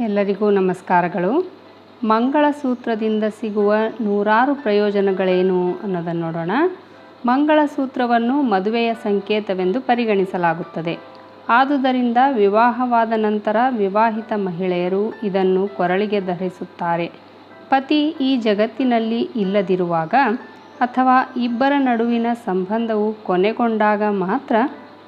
ಎಲ್ಲರಿಗೂ ನಮಸ್ಕಾರಗಳು. ಮಂಗಳಸೂತ್ರದಿಂದ ಸಿಗುವ ನೂರಾರು ಪ್ರಯೋಜನಗಳೇನು ಅನ್ನೋದನ್ನು ನೋಡೋಣ. ಮಂಗಳಸೂತ್ರವನ್ನು ಮದುವೆಯ ಸಂಕೇತವೆಂದು ಪರಿಗಣಿಸಲಾಗುತ್ತದೆ. ಆದುದರಿಂದ ವಿವಾಹವಾದ ನಂತರ ವಿವಾಹಿತ ಮಹಿಳೆಯರು ಇದನ್ನು ಕೊರಳಿಗೆ ಧರಿಸುತ್ತಾರೆ. ಪತಿ ಈ ಜಗತ್ತಿನಲ್ಲಿ ಇಲ್ಲದಿರುವಾಗ ಅಥವಾ ಇಬ್ಬರ ನಡುವಿನ ಸಂಬಂಧವು ಕೊನೆಗೊಂಡಾಗ ಮಾತ್ರ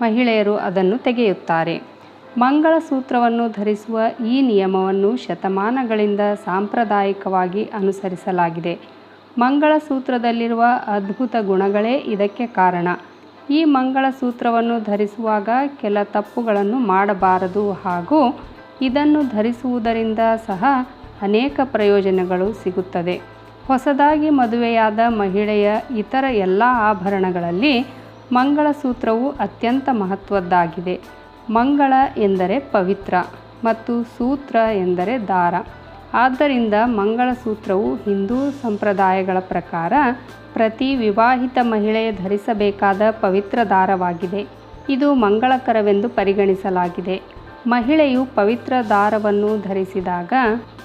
ಮಹಿಳೆಯರು ಅದನ್ನು ತೆಗೆಯುತ್ತಾರೆ. ಮಂಗಳಸೂತ್ರವನ್ನು ಧರಿಸುವ ಈ ನಿಯಮವನ್ನು ಶತಮಾನಗಳಿಂದ ಸಾಂಪ್ರದಾಯಿಕವಾಗಿ ಅನುಸರಿಸಲಾಗಿದೆ. ಮಂಗಳಸೂತ್ರದಲ್ಲಿರುವ ಅದ್ಭುತ ಗುಣಗಳೇ ಇದಕ್ಕೆ ಕಾರಣ. ಈ ಮಂಗಳಸೂತ್ರವನ್ನು ಧರಿಸುವಾಗ ಕೆಲ ತಪ್ಪುಗಳನ್ನು ಮಾಡಬಾರದು ಹಾಗೂ ಇದನ್ನು ಧರಿಸುವುದರಿಂದ ಸಹ ಅನೇಕ ಪ್ರಯೋಜನಗಳು ಸಿಗುತ್ತದೆ. ಹೊಸದಾಗಿ ಮದುವೆಯಾದ ಮಹಿಳೆಯ ಇತರ ಎಲ್ಲ ಆಭರಣಗಳಲ್ಲಿ ಮಂಗಳಸೂತ್ರವು ಅತ್ಯಂತ ಮಹತ್ವದ್ದಾಗಿದೆ. ಮಂಗಳ ಎಂದರೆ ಪವಿತ್ರ ಮತ್ತು ಸೂತ್ರ ಎಂದರೆ ದಾರ. ಆದ್ದರಿಂದ ಮಂಗಳಸೂತ್ರವು ಹಿಂದೂ ಸಂಪ್ರದಾಯಗಳ ಪ್ರಕಾರ ಪ್ರತಿ ವಿವಾಹಿತ ಮಹಿಳೆ ಧರಿಸಬೇಕಾದ ಪವಿತ್ರ ದಾರವಾಗಿದೆ. ಇದು ಮಂಗಳಕರವೆಂದು ಪರಿಗಣಿಸಲಾಗಿದೆ. ಮಹಿಳೆಯು ಪವಿತ್ರ ದಾರವನ್ನು ಧರಿಸಿದಾಗ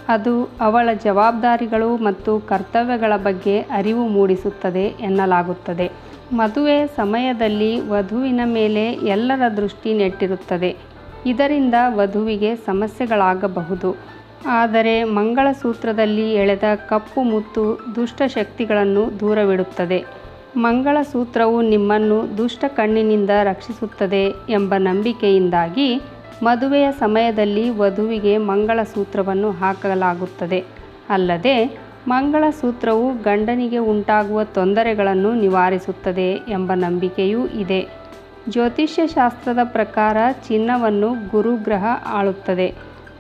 ಅದು ಅವಳ ಜವಾಬ್ದಾರಿಗಳು ಮತ್ತು ಕರ್ತವ್ಯಗಳ ಬಗ್ಗೆ ಅರಿವು ಮೂಡಿಸುತ್ತದೆ ಎನ್ನಲಾಗುತ್ತದೆ. ಮದುವೆ ಸಮಯದಲ್ಲಿ ವಧುವಿನ ಮೇಲೆ ಎಲ್ಲರ ದೃಷ್ಟಿ ನೆಟ್ಟಿರುತ್ತದೆ. ಇದರಿಂದ ವಧುವಿಗೆ ಸಮಸ್ಯೆಗಳಾಗಬಹುದು. ಆದರೆ ಮಂಗಳಸೂತ್ರದಲ್ಲಿ ಎಳೆದ ಕಪ್ಪು ಮುತ್ತು ದುಷ್ಟಶಕ್ತಿಗಳನ್ನು ದೂರವಿಡುತ್ತದೆ. ಮಂಗಳಸೂತ್ರವು ನಿಮ್ಮನ್ನು ದುಷ್ಟ ಕಣ್ಣಿನಿಂದ ರಕ್ಷಿಸುತ್ತದೆ ಎಂಬ ನಂಬಿಕೆಯಿಂದಾಗಿ ಮದುವೆಯ ಸಮಯದಲ್ಲಿ ವಧುವಿಗೆ ಮಂಗಳಸೂತ್ರವನ್ನು ಹಾಕಲಾಗುತ್ತದೆ. ಅಲ್ಲದೆ, ಮಂಗಳಸೂತ್ರವು ಗಂಡನಿಗೆ ಉಂಟಾಗುವ ತೊಂದರೆಗಳನ್ನು ನಿವಾರಿಸುತ್ತದೆ ಎಂಬ ನಂಬಿಕೆಯೂ ಇದೆ. ಜ್ಯೋತಿಷ್ಯ ಶಾಸ್ತ್ರದ ಪ್ರಕಾರ ಚಿನ್ನವನ್ನು ಗುರುಗ್ರಹ ಆಳುತ್ತದೆ.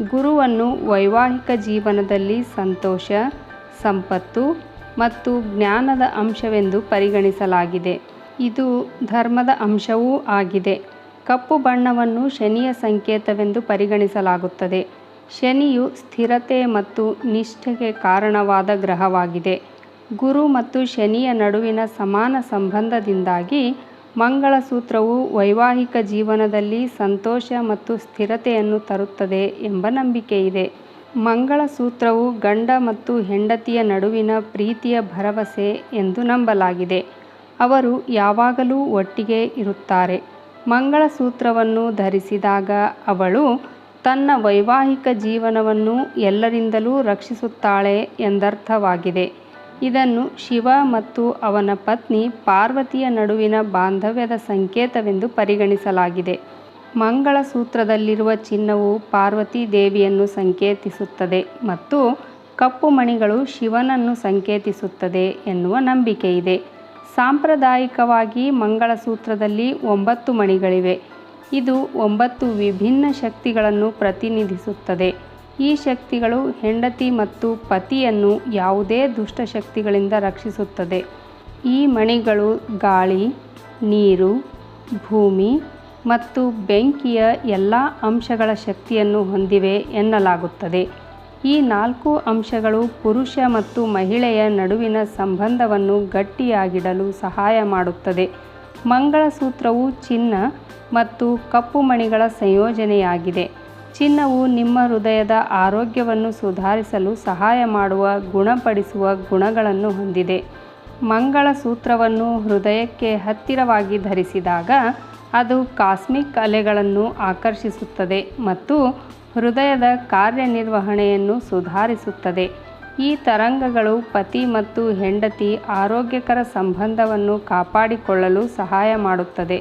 ಗುರುವನ್ನು ವೈವಾಹಿಕ ಜೀವನದಲ್ಲಿ ಸಂತೋಷ, ಸಂಪತ್ತು ಮತ್ತು ಜ್ಞಾನದ ಅಂಶವೆಂದು ಪರಿಗಣಿಸಲಾಗಿದೆ. ಇದು ಧರ್ಮದ ಅಂಶವೂ ಆಗಿದೆ. ಕಪ್ಪು ಬಣ್ಣವನ್ನು ಶನಿಯ ಸಂಕೇತವೆಂದು ಪರಿಗಣಿಸಲಾಗುತ್ತದೆ. ಶನಿಯು ಸ್ಥಿರತೆ ಮತ್ತು ನಿಷ್ಠೆಗೆ ಕಾರಣವಾದ ಗ್ರಹವಾಗಿದೆ. ಗುರು ಮತ್ತು ಶನಿಯ ನಡುವಿನ ಸಮಾನ ಸಂಬಂಧದಿಂದಾಗಿ ಮಂಗಳಸೂತ್ರವು ವೈವಾಹಿಕ ಜೀವನದಲ್ಲಿ ಸಂತೋಷ ಮತ್ತು ಸ್ಥಿರತೆಯನ್ನು ತರುತ್ತದೆ ಎಂಬ ನಂಬಿಕೆ ನಂಬಿಕೆಯಿದೆ. ಮಂಗಳಸೂತ್ರವು ಗಂಡ ಮತ್ತು ಹೆಂಡತಿಯ ನಡುವಿನ ಪ್ರೀತಿಯ ಭರವಸೆ ಎಂದು ನಂಬಲಾಗಿದೆ. ಅವರು ಯಾವಾಗಲೂ ಒಟ್ಟಿಗೆ ಇರುತ್ತಾರೆ. ಮಂಗಳಸೂತ್ರವನ್ನು ಧರಿಸಿದಾಗ ಅವಳು ತನ್ನ ವೈವಾಹಿಕ ಜೀವನವನ್ನು ಎಲ್ಲರಿಂದಲೂ ರಕ್ಷಿಸುತ್ತಾಳೆ ಎಂದರ್ಥವಾಗಿದೆ. ಇದನ್ನು ಶಿವ ಮತ್ತು ಅವನ ಪತ್ನಿ ಪಾರ್ವತಿಯ ನಡುವಿನ ಬಾಂಧವ್ಯದ ಸಂಕೇತವೆಂದು ಪರಿಗಣಿಸಲಾಗಿದೆ. ಮಂಗಳಸೂತ್ರದಲ್ಲಿರುವ ಚಿನ್ನವು ಪಾರ್ವತಿ ದೇವಿಯನ್ನು ಸಂಕೇತಿಸುತ್ತದೆ ಮತ್ತು ಕಪ್ಪು ಮಣಿಗಳು ಶಿವನನ್ನು ಸಂಕೇತಿಸುತ್ತದೆ ಎನ್ನುವ ನಂಬಿಕೆಯಿದೆ. ಸಾಂಪ್ರದಾಯಿಕವಾಗಿ ಮಂಗಳಸೂತ್ರದಲ್ಲಿ ಒಂಬತ್ತು ಮಣಿಗಳಿವೆ. ಇದು ಒಂಬತ್ತು ವಿಭಿನ್ನ ಶಕ್ತಿಗಳನ್ನು ಪ್ರತಿನಿಧಿಸುತ್ತದೆ. ಈ ಶಕ್ತಿಗಳು ಹೆಂಡತಿ ಮತ್ತು ಪತಿಯನ್ನು ಯಾವುದೇ ದುಷ್ಟಶಕ್ತಿಗಳಿಂದ ರಕ್ಷಿಸುತ್ತದೆ. ಈ ಮಣಿಗಳು ಗಾಳಿ, ನೀರು, ಭೂಮಿ ಮತ್ತು ಬೆಂಕಿಯ ಎಲ್ಲ ಅಂಶಗಳ ಶಕ್ತಿಯನ್ನು ಹೊಂದಿವೆ ಎನ್ನಲಾಗುತ್ತದೆ. ಈ ನಾಲ್ಕು ಅಂಶಗಳು ಪುರುಷ ಮತ್ತು ಮಹಿಳೆಯ ನಡುವಿನ ಸಂಬಂಧವನ್ನು ಗಟ್ಟಿಯಾಗಿಡಲು ಸಹಾಯ ಮಾಡುತ್ತದೆ. ಮಂಗಳಸೂತ್ರವು ಚಿನ್ನ ಮತ್ತು ಕಪ್ಪು ಮಣಿಗಳ ಸಂಯೋಜನೆಯಾಗಿದೆ. ಚಿನ್ನವು ನಿಮ್ಮ ಹೃದಯದ ಆರೋಗ್ಯವನ್ನು ಸುಧಾರಿಸಲು ಸಹಾಯ ಮಾಡುವ, ಗುಣಪಡಿಸುವ ಗುಣಗಳನ್ನು ಹೊಂದಿದೆ. ಮಂಗಳಸೂತ್ರವನ್ನು ಹೃದಯಕ್ಕೆ ಹತ್ತಿರವಾಗಿ ಧರಿಸಿದಾಗ ಅದು ಕಾಸ್ಮಿಕ್ ಅಲೆಗಳನ್ನು ಆಕರ್ಷಿಸುತ್ತದೆ ಮತ್ತು ಹೃದಯದ ಕಾರ್ಯನಿರ್ವಹಣೆಯನ್ನು ಸುಧಾರಿಸುತ್ತದೆ. ಈ ತರಂಗಗಳು ಪತಿ ಮತ್ತು ಹೆಂಡತಿ ಆರೋಗ್ಯಕರ ಸಂಬಂಧವನ್ನು ಕಾಪಾಡಿಕೊಳ್ಳಲು ಸಹಾಯ ಮಾಡುತ್ತದೆ.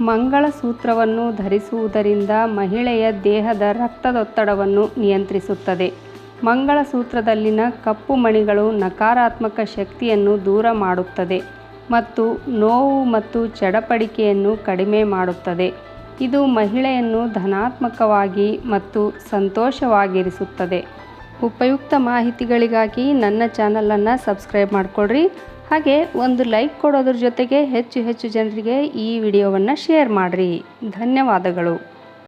ಮಂಗಳಸೂತ್ರವನ್ನು ಧರಿಸುವುದರಿಂದ ಮಹಿಳೆಯ ದೇಹದ ರಕ್ತದೊತ್ತಡವನ್ನು ನಿಯಂತ್ರಿಸುತ್ತದೆ. ಮಂಗಳಸೂತ್ರದಲ್ಲಿನ ಕಪ್ಪು ಮಣಿಗಳು ನಕಾರಾತ್ಮಕ ಶಕ್ತಿಯನ್ನು ದೂರ ಮಾಡುತ್ತದೆ ಮತ್ತು ನೋವು ಮತ್ತು ಚಡಪಡಿಕೆಯನ್ನು ಕಡಿಮೆ ಮಾಡುತ್ತದೆ. ಇದು ಮಹಿಳೆಯನ್ನು ಧನಾತ್ಮಕವಾಗಿ ಮತ್ತು ಸಂತೋಷವಾಗಿರಿಸುತ್ತದೆ. ಉಪಯುಕ್ತ ಮಾಹಿತಿಗಳಿಗಾಗಿ ನನ್ನ ಚಾನಲನ್ನು ಸಬ್ಸ್ಕ್ರೈಬ್ ಮಾಡಿಕೊಡ್ರಿ ಹಾಗೆ ಒಂದು ಲೈಕ್ ಕೊಡೋದ್ರ ಜೊತೆಗೆ ಹೆಚ್ಚು ಹೆಚ್ಚು ಜನರಿಗೆ ಈ ವಿಡಿಯೋವನ್ನು ಶೇರ್ ಮಾಡಿರಿ. ಧನ್ಯವಾದಗಳು.